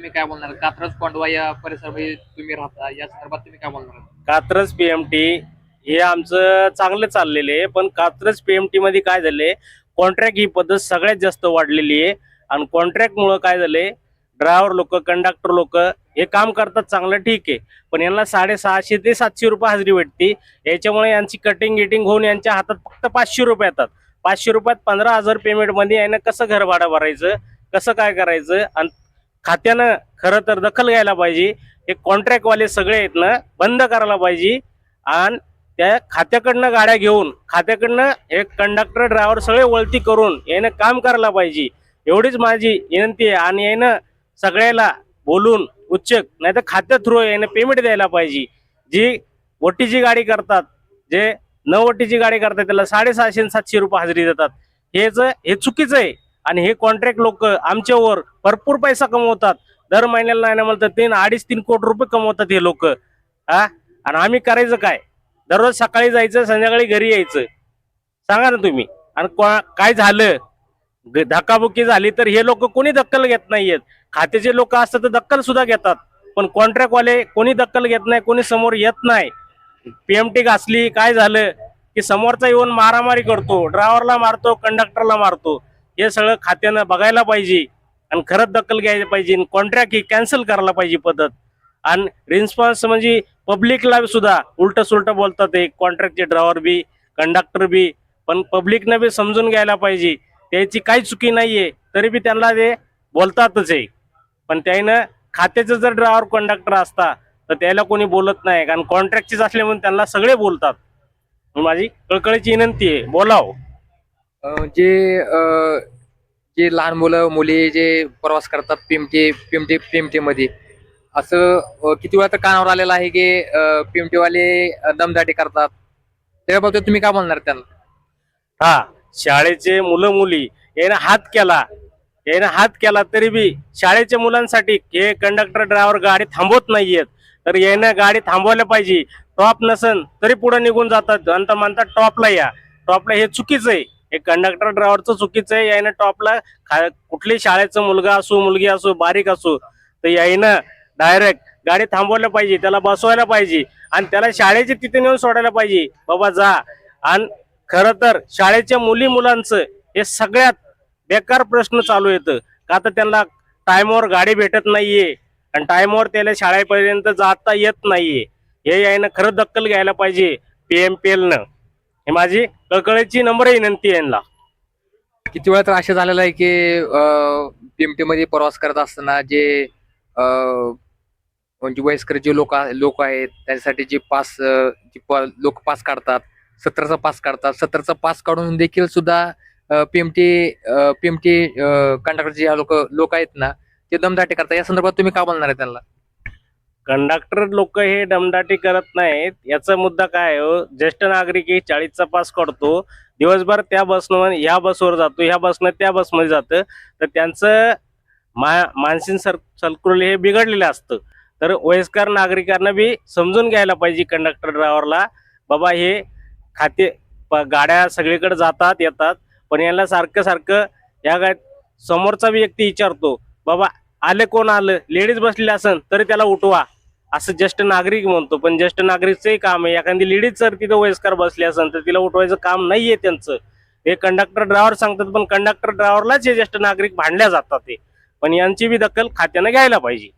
तुम्ही काय बोलणार? कात्रज कोंडवा या परिसरामध्ये तुम्ही राहता या संदर्भात तुम्ही काय बोलणार? कात्रज पीएमटी हे आमचं चांगलं चाललेलं आहे पण कात्रज पीएमटी मध्ये काय झालंय कॉन्ट्रॅक्ट ही पद्धत सगळ्यात जास्त वाढलेली आहे. आणि कॉन्ट्रॅक्ट मुळे काय झालंय ड्रायव्हर लोक कंडक्टर लोक हे काम करतात चांगलं ठीक आहे पण यांना साडेसहाशे ते सातशे रुपये हजेरी भेटते. याच्यामुळे यांची कटिंग गिटिंग होऊन यांच्या हातात फक्त पाचशे रुपये येतात. पाचशे रुपयात पंधरा हजार पेमेंटमध्ये यानं कसं घर भाडं भरायचं कसं काय करायचं आणि खात्यानं खरं तर दखल घ्यायला पाहिजे. हे कॉन्ट्रॅक्टवाले सगळे आहेत ना बंद करायला पाहिजे. आणि त्या खात्याकडनं गाड्या घेऊन खात्याकडनं हे कंडक्टर ड्रायव्हर सगळे वळती करून यानं काम करायला पाहिजे. एवढीच माझी विनंती आहे. आणि यानं सगळ्याला बोलून उच्चक नाही तर खात्या थ्रू यानं पेमेंट द्यायला पाहिजे. जी ओटीची गाडी करतात जे न ओटीची गाडी करतात त्याला साडेसहाशे सातशे रुपये हजेरी देतात. हेच हे चुकीचं आहे. आणि हे कॉन्ट्रॅक्ट लोक आमच्यावर भरपूर पैसा कमवतात. दर महिन्याला नाही ना म्हणतात तीन अडीच तीन कोटी रुपये कमवतात हे लोक. हा? आणि आम्ही करायचं काय? दररोज सकाळी जायचं संध्याकाळी घरी यायचं. सांगा ना तुम्ही. आणि काय झालं? धक्काबुक्की झाली तर हे लोक कोणी दक्कल घेत नाहीयेत. खात्याचे लोक असतात तर दक्कल सुद्धा घेतात. पण कॉन्ट्रॅक्टवाले कोणी दक्कल घेत नाही कोणी समोर येत नाही. पीएमटी घासली काय झालं? की समोरचा येऊन मारामारी करतो. ड्रायव्हरला मारतो कंडक्टरला मारतो. हे सगळं खात्यानं बघायला पाहिजे आणि खरंच दखल घ्यायला पाहिजे कॉन्ट्रॅक्ट ही कॅन्सल करायला पाहिजे पद्धत. आणि रिस्पॉन्स म्हणजे पब्लिकला सुद्धा उलट सुलट बोलतात ते कॉन्ट्रॅक्टचे ड्रायव्हर बी कंडक्टर बी पण पब्लिकनं बी समजून घ्यायला पाहिजे. त्याची काही चुकी नाहीये तरी बी त्यांना ते बोलतातच आहे पण त्यानं खात्याचं जर ड्रायव्हर कंडक्टर असता तर त्याला कोणी बोलत नाही. कारण कॉन्ट्रॅक्टचेच असले म्हणून त्यांना सगळे बोलतात. माझी कळकळीची विनंती आहे. बोलाव. अं, जे अं, जे लहान मुलं मुली जे प्रवास करतात पिमटी पिमटी पिमटे मध्ये असं अं, किती वेळा तर कानावर आलेलं आहे की पिमटे वाले अं, दमदाटी करतात. त्याबाबतीत तुम्ही काय बोलणार त्यांना? हा शाळेचे मुलं मुली यानं हात केला यानं हात केला तरी बी शाळेच्या मुलांसाठी हे कंडक्टर ड्रायव्हर गाडी थांबवत नाहीयेत. तर यानं गाडी थांबवायला पाहिजे. टॉप नसन तरी पुढे निघून जातात. अंत म्हणतात टॉपला या. टॉपला हे चुकीचं आहे. हे कंडक्टर ड्रायव्हरचं चुकीचं आहे. यानं टॉपला कुठली शाळेचा मुलगा असो मुलगी असो बारीक असो तर यायनं डायरेक्ट गाडी थांबवायला पाहिजे. त्याला बसवायला पाहिजे. आणि त्याला शाळेचे तिथे नेऊन सोडायला पाहिजे. बाबा जा. आणि खरं तर शाळेच्या मुली मुलांचं हे सगळ्यात बेकार प्रश्न चालू येतं. का तर त्यांना टायमावर गाडी भेटत नाहीये. आणि टायमावर त्याला शाळेपर्यंत जाता येत नाहीये. हे यायनं खरं दक्कल घ्यायला पाहिजे. पी एम पी एलनं हे माझी कळकळीची नंबर विनंती आहे यांना किती वेळा तर असं झालेलं आहे की पीएमटी मध्ये प्रवास करत असताना जे अं, म्हणजे वयस्कर जे लोक लोक आहेत त्यांच्यासाठी जे पास लोक पास काढतात सत्तरचा पास काढतात सत्तरचा पास काढून देखील सुद्धा पीएमटी पीएमटी कंडक्टर जे लोक लोक आहेत ना ते दमदाटी करतात. या संदर्भात तुम्ही का बोलणार आहे त्यांना? कंडक्टर लोक हे दमदाटी करत नाहीत. याचा मुद्दा काय आहे हो? ज्येष्ठ नागरिक हे चाळीसचा पास काढतो दिवसभर त्या बसनं ह्या बसवर जातो ह्या बसनं त्या बसमध्ये जातं. तर त्यांचं मा मानसिक सर सर्कुल हे बिघडलेलं असतं. तर वयस्कर नागरिकांना बी समजून घ्यायला पाहिजे कंडक्टर ड्रायव्हरला बाबा हे खाते प- गाड्या सगळीकडे जातात येतात. पण याला सारखं सारखं या गाड्यात समोरचा व्यक्ती विचारतो बाबा आले कोण आलं? लेडीज बसलेली असन तरी त्याला उठवा. असं ज्येष्ठ नागरिक म्हणतो पण ज्येष्ठ नागरिकचंही काम आहे. एखादी लेडीज जर तिथं वयस्कर बसली असेल तर तिला उठवायचं काम नाहीये त्यांचं. हे कंडक्टर ड्रायव्हर सांगतात पण कंडक्टर ड्रायव्हरलाच हे ज्येष्ठ नागरिक भांडल्या जातात ते. पण यांची बी दखल खात्यानं घ्यायला पाहिजे.